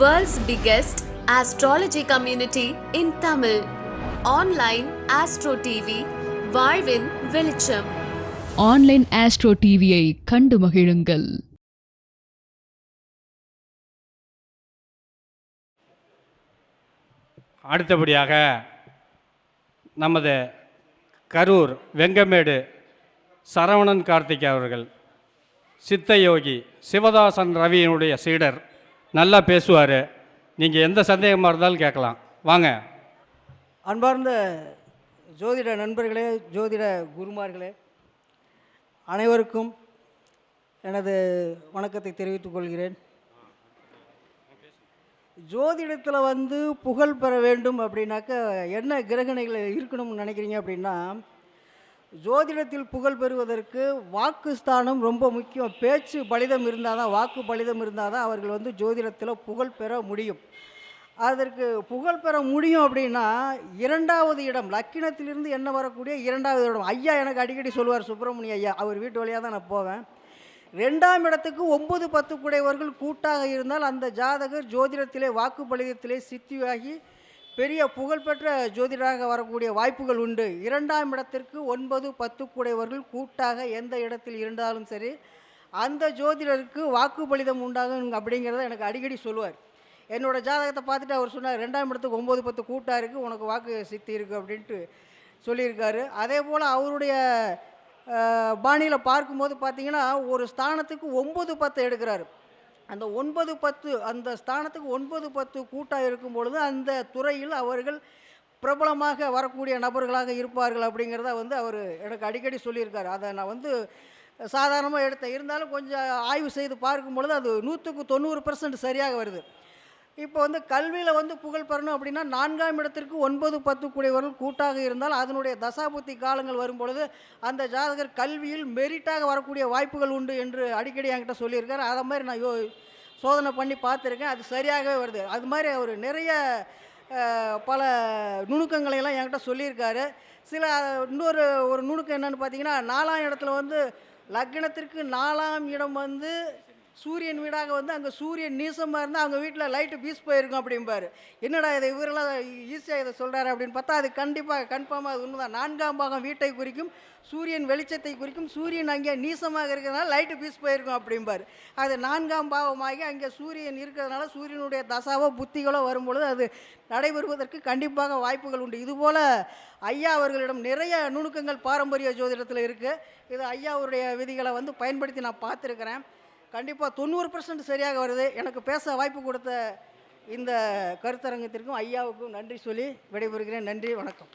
World's biggest astrology community in Tamil. Online Astro TV, வாழ்வின் வெளிச்சம். Online astro டிவியை கண்டு மகிழுங்கள். அடுத்தபடியாக நமது கரூர் வெங்கமேடு சரவணன் கார்த்திக் அவர்கள் சித்த யோகி சிவதாசன் ரவியினுடைய சீடர். நல்லா பேசுவார். நீங்கள் எந்த சந்தேகமாக இருந்தாலும் கேட்கலாம். வாங்க. அன்பார்ந்த ஜோதிட நண்பர்களே ஜோதிட குருமார்களே அனைவருக்கும் எனது வணக்கத்தை தெரிவித்துக் கொள்கிறேன். ஜோதிடத்தில் வந்து புகழ் பெற வேண்டும் அப்படின்னாக்க என்ன கிரகணைகள் இருக்கணும்னு நினைக்கிறீங்க அப்படின்னா ஜோதிடத்தில் புகழ் பெறுவதற்கு வாக்கு ஸ்தானம் ரொம்ப முக்கியம். பேச்சு பலிதம் இருந்தால் தான் வாக்கு பலிதம் இருந்தால் தான் அவர்கள் வந்து ஜோதிடத்தில் புகழ் பெற முடியும். அதற்கு புகழ் பெற முடியும் அப்படின்னா இரண்டாவது இடம் லக்கினத்திலிருந்து என்ன வரக்கூடிய இரண்டாவது இடம். ஐயா எனக்கு அடிக்கடி சொல்லுவார் சுப்பிரமணிய ஐயா அவர் வீட்டு வழியாக தான் நான் போவேன். ரெண்டாம் இடத்துக்கு ஒம்பது பத்து குடையவர்கள் கூட்டாக இருந்தால் அந்த ஜாதகர் ஜோதிடத்திலே வாக்கு பலிதத்திலே சித்தியாகி பெரிய புகழ்பெற்ற ஜோதிடராக வரக்கூடிய வாய்ப்புகள் உண்டு. இரண்டாம் இடத்திற்கு ஒன்பது பத்து கூடையவர்கள் கூட்டாக எந்த இடத்தில் இருந்தாலும் சரி அந்த ஜோதிடருக்கு வாக்கு பலிதம் உண்டாகும் அப்படிங்கிறத எனக்கு அடிக்கடி சொல்லுவார். என்னோட ஜாதகத்தை பார்த்துட்டு அவர் சொன்னார் ரெண்டாம் இடத்துக்கு ஒம்பது பத்து கூட்டாக இருக்குது உனக்கு வாக்கு சித்தி இருக்குது அப்படின்ட்டு சொல்லியிருக்காரு. அதே போல் அவருடைய பாணியில் பார்க்கும்போது பார்த்தீங்கன்னா ஒரு ஸ்தானத்துக்கு ஒம்பது பத்து எடுக்கிறாரு. அந்த ஒன்பது பத்து அந்த ஸ்தானத்துக்கு ஒன்பது பத்து கூட்டாக இருக்கும் பொழுது அந்த துறையில் அவர்கள் பிரபலமாக வரக்கூடிய நபர்களாக இருப்பார்கள் அப்படிங்கிறத வந்து அவர் எனக்கு அடிக்கடி சொல்லியிருக்காரு. அதை நான் வந்து சாதாரணமாக எடுத்தேன். இருந்தாலும் கொஞ்சம் ஆய்வு செய்து பார்க்கும் பொழுது அது நூற்றுக்கு தொண்ணூறு பர்சன்ட் சரியாக வருது. இப்போ வந்து கல்வியில் வந்து புகழ் பெறணும் அப்படின்னா நான்காம் இடத்திற்கு ஒன்பது பத்து கூடியவர்கள் கூட்டாக இருந்தால் அதனுடைய தசாபுத்தி காலங்கள் வரும்பொழுது அந்த ஜாதகர் கல்வியில் மெரிட்டாக வரக்கூடிய வாய்ப்புகள் உண்டு என்று அடிக்கடி என்கிட்ட சொல்லியிருக்காரு. அதை மாதிரி நான் யோ சோதனை பண்ணி பார்த்துருக்கேன். அது சரியாகவே வருது. அது மாதிரி அவர் நிறைய பல நுணுக்கங்களை எல்லாம் என்கிட்ட சொல்லியிருக்காரு. சில இன்னொரு ஒரு நுணுக்கம் என்னென்னு பார்த்தீங்கன்னா நாலாம் இடத்துல வந்து லக்னத்திற்கு நாலாம் இடம் வந்து சூரியன் வீடாக வந்து அங்கே சூரியன் நீசமாக இருந்தால் அவங்க வீட்டில் லைட்டு பீஸ் போயிருக்கும் அப்படிம்பாரு. என்னடா இதை இவரெல்லாம் ஈஸியாக இதை சொல்கிறாரு அப்படின்னு பார்த்தா அது கண்டிப்பாக கன்ஃபார்மாக அது உண்மைதான். நான்காம் பாகம் வீட்டை குறிக்கும் சூரியன் வெளிச்சத்தை குறிக்கும் சூரியன் அங்கே நீசமாக இருக்கிறதுனால லைட்டு பீஸ் போயிருக்கும் அப்படிம்பார். அது நான்காம் பாவமாகி அங்கே சூரியன் இருக்கிறதுனால சூரியனுடைய தசாவோ புத்திகளோ வரும்பொழுது அது நடைபெறுவதற்கு கண்டிப்பாக வாய்ப்புகள் உண்டு. இதுபோல் ஐயா அவர்களிடம் நிறைய நுணுக்கங்கள் பாரம்பரிய ஜோதிடத்தில் இருக்குது இது ஐயா அவருடைய விதிகளை வந்து பயன்படுத்தி நான் பார்த்துருக்குறேன். கண்டிப்பாக தொண்ணூறு பர்சன்ட் சரியாக வருது. எனக்கு பேச வாய்ப்பு கொடுத்த இந்த கருத்தரங்கத்திற்கும் ஐயாவுக்கும் நன்றி சொல்லி விடைபெறுகிறேன். நன்றி வணக்கம்.